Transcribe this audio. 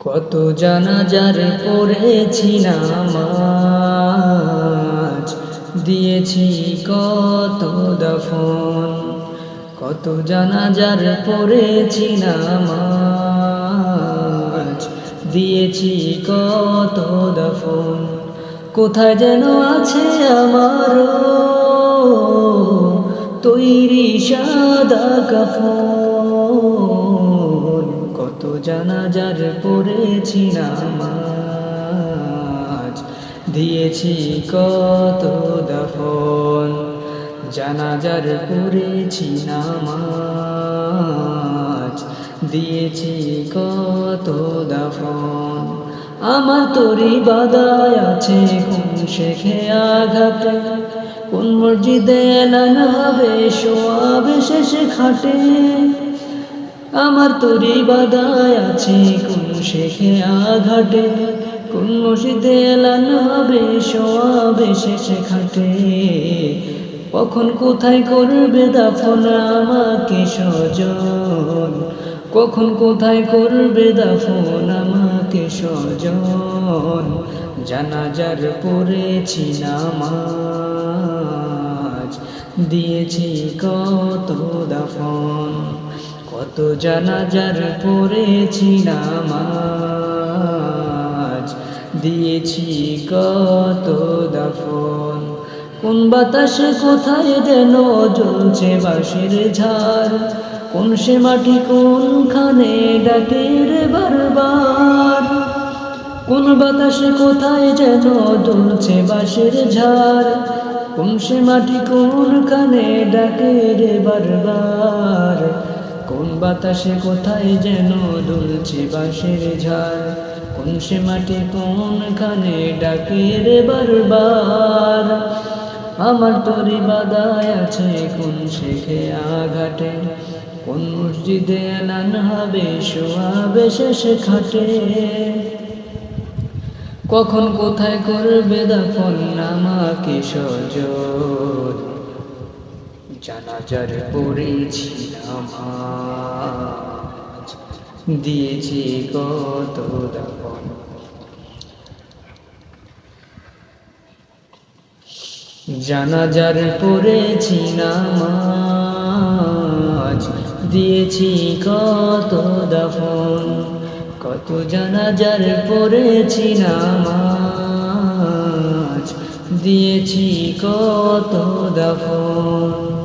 কত জানাজার পড়েছি নামাজ, দিয়েছি কত দফন, কত জানাজার পড়েছি নামাজ, দিয়েছি কত দফন, কোথায় যেন আছে আমার তৈরি সাদা কাফন। জানাজার পড়েছি নামাজ দিয়েছি কত দফন, জানাজার পড়েছি নামাজ দিয়েছি কত দফন, আমার তরি বাদায় আছে কোন শেখে আঘাত। কোন মসজিদে হবে শোয়াবে শেষে খাটে। আমার তরি বাদায় আছে, কোন শেখে আঘাটে, কোন মসজিদে এলান সবে শেষে খাটে। কখন কোথায় করবে দাফন আমাকে সজন কখন কোথায় করবে দাফন আমাকে সজন জানাজার পড়েছি নামাজ, দিয়েছি কত দাফন। কত জানাজার পড়েছি নামাজ দিয়েছি কত দাফন। কোন বাতাসে কোথায় যেন জ্বলছে বাঁশের ঝাড়। কোন সে মাটি কোনখানে ডাকে রে বারবার। কোন বাতাসে কোথায় যেন দুলছে বাঁশের ঝাড়। কোন সে মাটি কোনখানে ডাকে রে বারবার। বাতাসে কোথায় যেন দুলছে বাঁশের ঝাড়? কোন সে মাটি কোনখানে ডাকে রে বারবার? আমার তরি বাদায় আছে কোন শেখে আঘাটে কোন মসজিদে এলান হবে শোয়াবে শেষে খাটে? কখন কোথায় করবে দাফন আমাকে সজর জানাজার পড়েছি নামাজ দিয়েছি কত দাফন জানাজার পড়েছি নামাজ দিয়েছি কত দাফন কত জানাজার পড়েছি নামাজ দিয়েছি কত দাফন